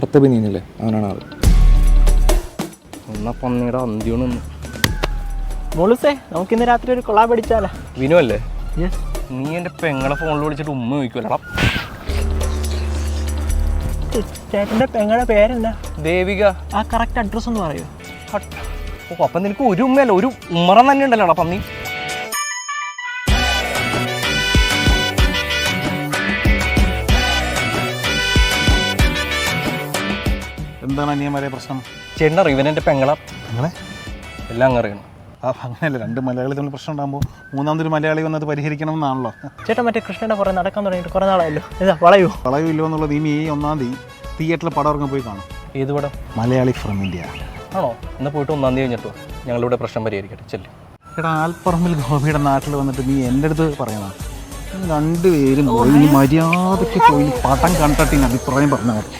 പ്രത്തപിനീനില്ലേ അവനാണ് ആൾ. ഒന്നാ പന്നിയുടെ അന്ത്യോണ് മുളുസേ നമുക്ക് ഇന്ന് രാത്രി ഒരു കൊളാബ് അടിച്ചാലോ? വിനു അല്ലേ? നീ എന്റെ പെങ്ങളെ ഫോണിൽ വിളിച്ചിട്ട് ഉമ്മ ചോദിക്കുമല്ലോ ചേട്ടന്റെ പെങ്ങളുടെ പേരെന്താ? ദേവിക. ആ കറക്റ്റ് അഡ്രസ്സ് ഒന്ന് പറയൂ അപ്പം നിനക്ക് ഒരു ഉമ്മയല്ല ഒരു ഉമ്മറം തന്നെ ഉണ്ടല്ലോ പന്നി. എന്താണ് അനിയന്മാരെ പ്രശ്നം? ചേട്ടൻ അറിയും? ഇവൻ പെങ്ങള. നിങ്ങളെ എല്ലാം അങ്ങ് അറിയണം. ആ അങ്ങനെയല്ല. രണ്ട് മലയാളി തമ്മിൽ പ്രശ്നം ഉണ്ടാകുമ്പോൾ മൂന്നാമതൊരു മലയാളി വന്നത് പരിഹരിക്കണം എന്നാണല്ലോ ചേട്ടൻ മറ്റേ കൃഷ്ണയുടെ കുറേ നടക്കാൻ തുടങ്ങിയിട്ട് കുറേ നാളായല്ലോ. ഇതാ വളയോ. കളയുമില്ലോ എന്നുള്ളത് ഈ മെയ് ഒന്നാം തീയതി തിയേറ്ററിൽ പടം ഇറങ്ങി പോയി കാണും. ഏത് പടം? മലയാളി ഫ്രം ഇന്ത്യ ആണോ? എന്നാൽ പോയിട്ട് ഒന്നാം തീയതി കഴിഞ്ഞിട്ടോ ഞങ്ങളിവിടെ പ്രശ്നം പരിഹരിക്കട്ടെ. ചെല്ലു. എടാ ആൽപ്പറമ്പിൽ ഗോപിയുടെ നാട്ടിൽ വന്നിട്ട് നീ എന്റെ അടുത്ത് പറയണം രണ്ടുപേരും പോയി ഇനി മര്യാദയ്ക്ക് പോയി പടം കണ്ടിട്ട് ഇനി അഭിപ്രായം പറഞ്ഞാൽ മതി